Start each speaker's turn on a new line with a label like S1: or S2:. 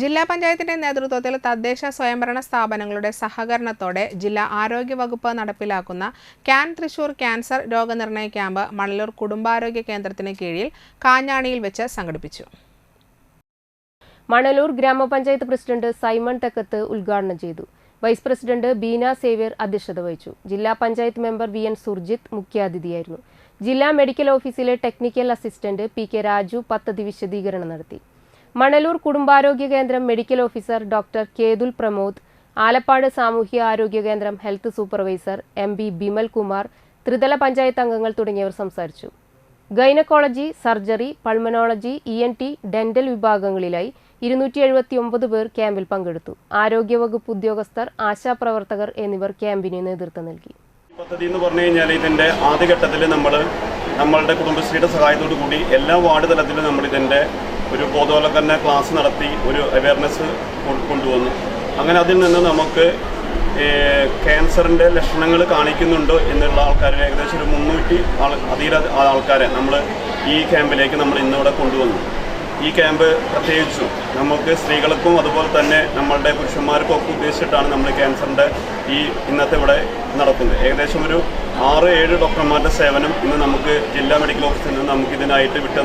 S1: ജില്ലാ പഞ്ചായത്തിന്റെ നേതൃത്വത്തിൽ തദ്ദേശ സ്വയംഭരണ സ്ഥാപനങ്ങളുടെ സഹകരണത്തോടെ ജില്ലാ ആരോഗ്യ വകുപ്പ് നടപ്പിലാക്കുന്ന ക്യാൻ തൃശൂർ ക്യാൻസർ രോഗനിർണയ ക്യാമ്പ് മണലൂർ കുടുംബാരോഗ്യ കേന്ദ്രത്തിന് കീഴിൽ കാഞ്ഞാണിയിൽ വെച്ച് സംഘടിപ്പിച്ചു.
S2: മണലൂർ ഗ്രാമപഞ്ചായത്ത് പ്രസിഡന്റ് സൈമൺ തെക്കത്ത് ഉദ്ഘാടനം ചെയ്തു. വൈസ് പ്രസിഡന്റ് ബീന സേവ്യർ അധ്യക്ഷത വഹിച്ചു. ജില്ലാ panchayat member V N Surjith മുഖ്യാതിഥിയായിരുന്നു. ജില്ലാ മെഡിക്കൽ ഓഫീസിലെ technical assistant P K Raju പദ്ധതി വിശദീകരണം നടത്തി. മണലൂർ കുടുംബാരോഗ്യ കേന്ദ്രം medical officer doctor Kethul Pramod Alappad സാമൂഹ്യ ആരോഗ്യ കേന്ദ്രം health supervisor M B Bimal Kumar ത്രിതല പഞ്ചായത്ത് അംഗങ്ങൾ തുടങ്ങിയവർ സംസാരിച്ചു. Gynaecology surgery pulmonology E N T dental വിഭാഗങ്ങളിലായി ഇരുന്നൂറ്റി എഴുപത്തി ഒമ്പത് പേർ ക്യാമ്പിൽ പങ്കെടുത്തു. ആരോഗ്യവകുപ്പ് ഉദ്യോഗസ്ഥർ ആശാപ്രവർത്തകർ എന്നിവർ ക്യാമ്പിന് നേതൃത്വം നൽകി.
S3: പദ്ധതി എന്ന് പറഞ്ഞു കഴിഞ്ഞാൽ ഇതിന്റെ ആദ്യഘട്ടത്തിൽ നമ്മൾ നമ്മളുടെ കുടുംബശ്രീയുടെ സഹായത്തോടു കൂടി എല്ലാ വാർഡ് തലത്തിലും നമ്മൾ ഇതിന്റെ ഒരു ബോധവൽക്കരണ ക്ലാസ് നടത്തി ഒരു അവയർനെസ് കൊണ്ടുവന്നു. അങ്ങനെ അതിൽ നിന്ന് നമുക്ക് ക്യാൻസറിന്റെ ലക്ഷണങ്ങൾ കാണിക്കുന്നുണ്ടോ എന്നുള്ള ആൾക്കാരെ ഏകദേശം ഒരു മുന്നൂറ്റി ആൾ അധികം ആൾക്കാരെ നമ്മൾ ഈ ക്യാമ്പിലേക്ക് നമ്മൾ ഇന്നിവിടെ കൊണ്ടുവന്നു. ഈ ക്യാമ്പ് പ്രത്യേകിച്ചും നമുക്ക് സ്ത്രീകൾക്കും അതുപോലെ തന്നെ നമ്മളുടെ പുരുഷന്മാർക്കും ഒക്കെ ഉദ്ദേശിച്ചിട്ടാണ് നമ്മൾ ക്യാൻസറിന്റെ ഈ ഇന്നത്തെ ഇവിടെ നടക്കുന്നത്. ഏകദേശം ഒരു ആറ് ഏഴ് ഡോക്ടർമാരുടെ സേവനം ഇന്ന് നമുക്ക് ജില്ലാ മെഡിക്കൽ ഓഫീസിൽ നിന്ന് നമുക്ക് ഇതിനായിട്ട് വിട്ടു